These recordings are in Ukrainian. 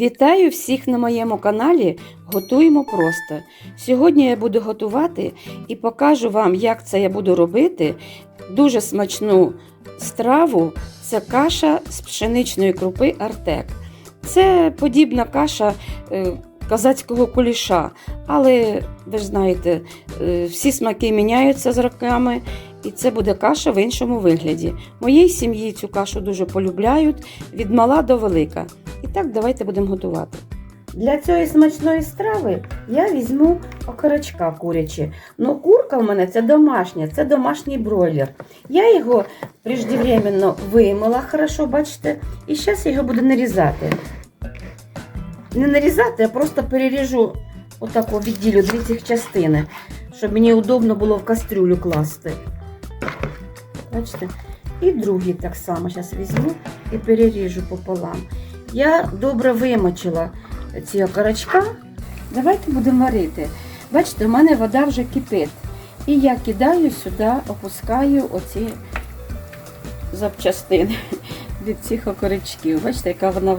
Вітаю всіх на моєму каналі Готуємо просто. Сьогодні я буду готувати і покажу вам, як це я буду робити. Дуже смачну страву це каша з пшеничної крупи Артек. Це подібна каша е, казацького куліша, але ви ж знаєте, е, всі смаки міняються з роками, і це буде каша в іншому вигляді. Моїй сім'ї цю кашу дуже полюбляють від мала до велика. І так, давайте будемо готувати. Для цієї смачної страви я візьму окорочка курячі. Ну, курка в мене це домашня, це домашній бройлер. Я його преждевременно вимила, хорошо, бачите, і зараз я його буду нарізати. Не нарізати, а просто переріжу отако відділю дві цих частини, щоб мені удобно було в кастрюлю класти. Бачите? І другий так само зараз візьму і переріжу пополам. Я добре вимочила ці окорочка. Давайте будемо варити. Бачите, у мене вода вже кипить. І я кидаю сюди, опускаю оці запчастини від цих окорочків. Бачите, яка вона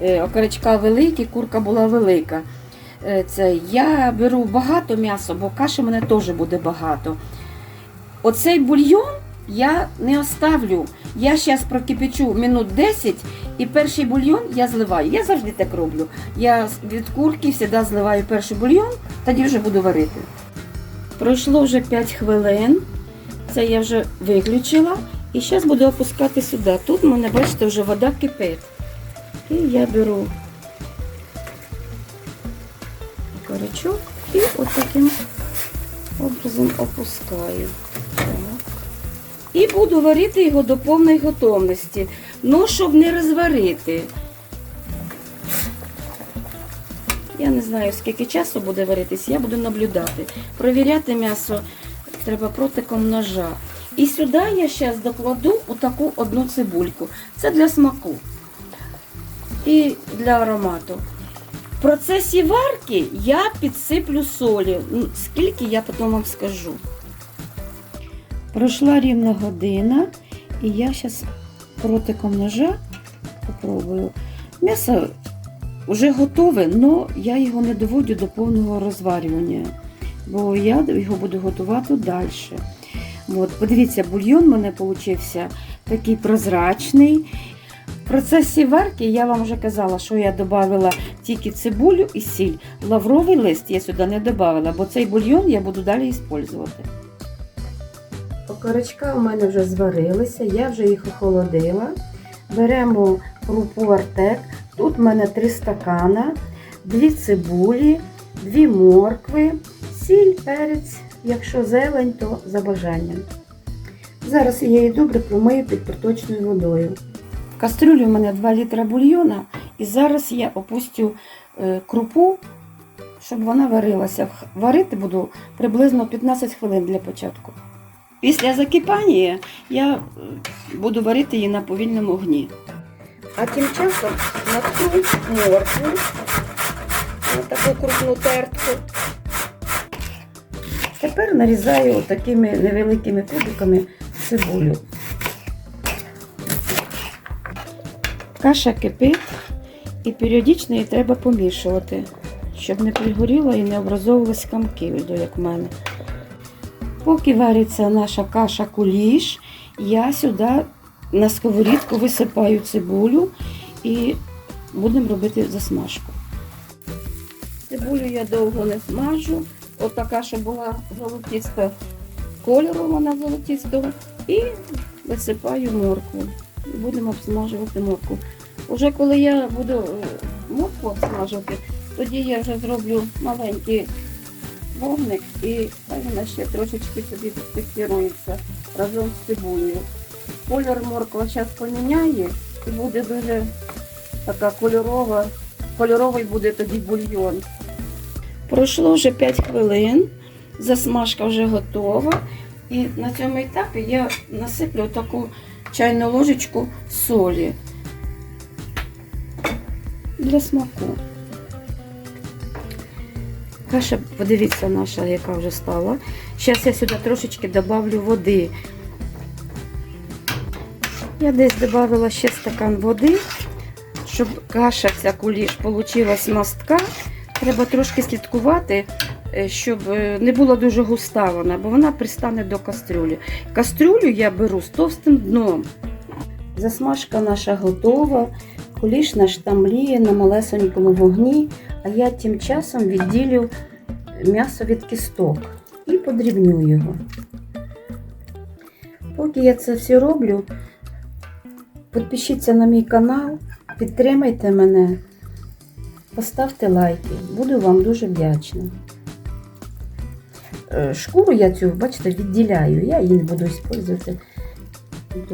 е, окорочка великі, курка була велика. Е, Це я беру багато м'яса, бо каші в мене теж буде багато. Оцей бульйон я не оставлю. Я зараз прокипячу минут 10 і перший бульйон я зливаю. Я завжди так роблю. Я від курки завжди зливаю перший бульйон, тоді вже буду варити. Пройшло вже 5 хвилин. Це я вже виключила. І зараз буду опускати сюди. Тут в мене, бачите, вже вода кипить. І я беру корочок і от таким образом опускаю. Так. І буду варити його до повної готовності. Ну, щоб не розварити. Я не знаю, скільки часу буде варитись, я буду наблюдати. Провіряти м'ясо треба протиком ножа. І сюди я зараз докладу отаку одну цибульку. Це для смаку і для аромату. В процесі варки я підсиплю солі. Скільки я потім вам скажу. Пройшла рівна година, і я зараз протиком ножа попробую. М'ясо вже готове, але я його не доводжу до повного розварювання, бо я його буду готувати далі. От, подивіться, бульйон у мене вийшов такий прозрачний. В процесі варки я вам вже казала, що я додала тільки цибулю і сіль. Лавровий лист я сюди не додала, бо цей бульйон я буду далі використовувати. Окорочка у мене вже зварилися, я вже їх охолодила. Беремо крупу артек. Тут в мене 3 стакана, 2 цибулі, 2 моркви, сіль, перець, якщо зелень, то за бажанням. Зараз я її добре промию під проточною водою. В кастрюлі у мене 2 літра бульйона, і зараз я опустю е, крупу, щоб вона варилася. Варити буду приблизно 15 хвилин для початку. Після закипання я буду варити її на повільному огні. А тим часом натру моркву, на таку крупну тертку. Тепер нарізаю такими невеликими кубиками цибулю. Каша кипить і періодично її треба помішувати, щоб не пригоріла і не образовувались камки, як в мене. Поки вариться наша каша куліш, я сюди на сковорідку висипаю цибулю і будемо робити засмажку. Цибулю я довго не смажу. От така, була золотиста кольору, вона золотистого. І висипаю моркву. Будемо обсмажувати моркву. Уже коли я буду е, моркву обсмажувати, тоді я вже зроблю маленький вогник і вона ще трошечки собі підфіксирується разом з цибулею. Кольор морква зараз поміняє і буде дуже така кольорова. Кольоровий буде тоді бульйон. Пройшло вже 5 хвилин, засмажка вже готова. І на цьому етапі я насиплю таку чайну ложечку солі для смаку. Каша, подивіться, наша, яка вже стала. Зараз я сюди трошечки добавлю води. Я десь додавала ще стакан води, щоб каша ця куліш получилась мастка, треба трошки слідкувати, е, щоб е, не була дуже густа вона, бо вона пристане до кастрюлі. Кастрюлю я беру з товстим дном. Засмажка наша готова. Куліш наш там мліє на малесенькому вогні, а я тим часом відділю м'ясо від кісток і подрібню його. Поки я це все роблю, підпишіться на мій канал, підтримайте мене, поставте лайки, буду вам дуже вдячна. Е, Шкуру я цю, бачите, відділяю, я її не буду використовувати.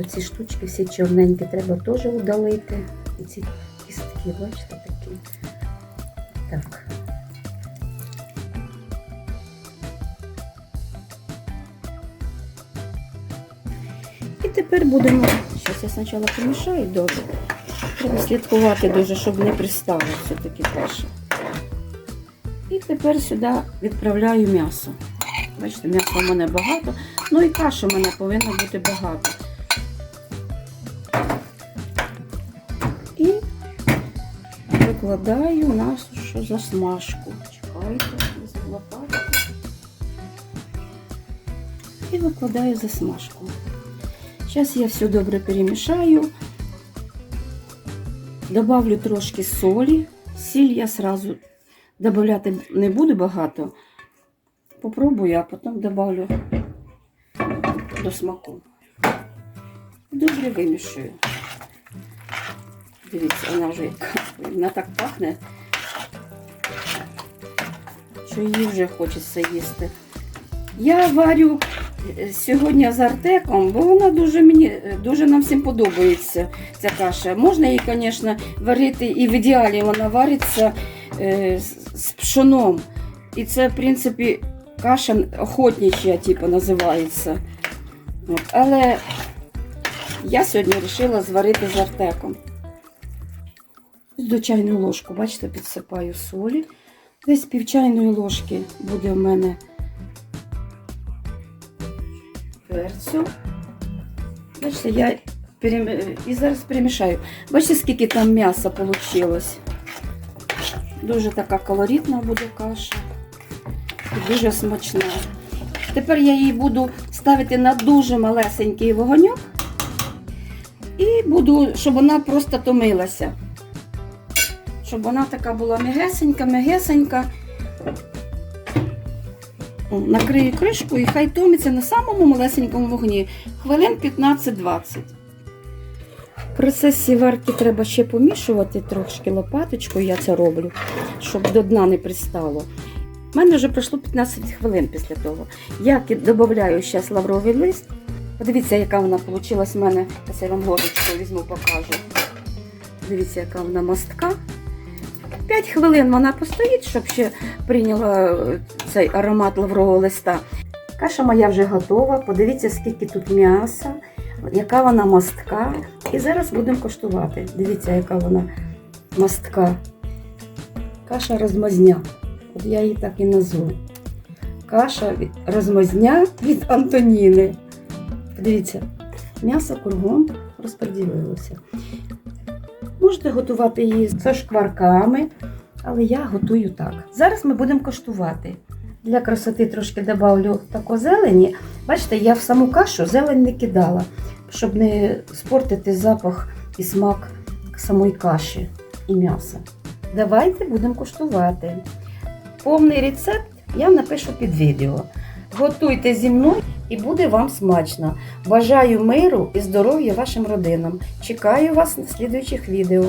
Ці штучки всі чорненькі треба теж удалити. І ці кістки, бачите, такі. Так. І тепер будемо. Зараз я спочатку помішаю добре. Треба слідкувати дуже, щоб не пристало все-таки каша. І тепер сюди відправляю м'ясо. Бачите, м'яса в мене багато. Ну і каші в мене повинно бути багато. Викладаю нашу засмажку. Чекайте, без лопатки. І викладаю засмажку. Зараз я все добре перемішаю. Добавлю трошки солі. Сіль я сразу додавати не буду багато. Попробую, а потім добавлю до смаку. Добре вимішую. Дивіться, вона вже. Вона так пахне, що її вже хочеться їсти. Я варю е, сьогодні з артеком, бо вона дуже мені е, дуже нам всім подобається ця каша. Можна її, звісно, варити і в ідеалі вона вариться е, з пшоном. І це, в принципі, каша охотнича, типу, називається. От. Але я сьогодні вирішила зварити з артеком. До чайної ложку, бачите, підсипаю солі. Десь пів чайної ложки буде в мене перцю. Бачите, я і зараз перемішаю. Бачите, скільки там м'яса вийшло. Дуже така колоритна буде каша. І дуже смачна. Тепер я її буду ставити на дуже малесенький вогоньок. І буду, щоб вона просто томилася. Щоб вона така була м'ягесенька, м'ягесенька. Накрию кришку і хай томиться на самому малесенькому вогні. Хвилин 15-20. В процесі варки треба ще помішувати трошки лопаточкою, я це роблю, щоб до дна не пристало. У мене вже пройшло 15 хвилин після того. Я додаю зараз лавровий лист. Подивіться, яка вона вийшла в мене. Я вам ложечку візьму, покажу. Дивіться, яка вона мастка. 5 хвилин вона постоїть, щоб ще прийняла е, цей аромат лаврового листа. Каша моя вже готова. Подивіться, скільки тут м'яса, яка вона мастка. І зараз будемо коштувати. Дивіться, яка вона мастка. Каша розмазня. От я її так і назву. Каша розмазня від Антоніни. Подивіться, м'ясо кругом розподілилося. Можете готувати її з шкварками, але я готую так. Зараз ми будемо коштувати. Для красоти трошки додавлю тако зелені. Бачите, я в саму кашу зелень не кидала, щоб не спортити запах і смак самої каші і м'яса. Давайте будемо коштувати. Повний рецепт я напишу під відео. Готуйте зі мною і буде вам смачно. Бажаю миру і здоров'я вашим родинам. Чекаю вас на слідуючих відео.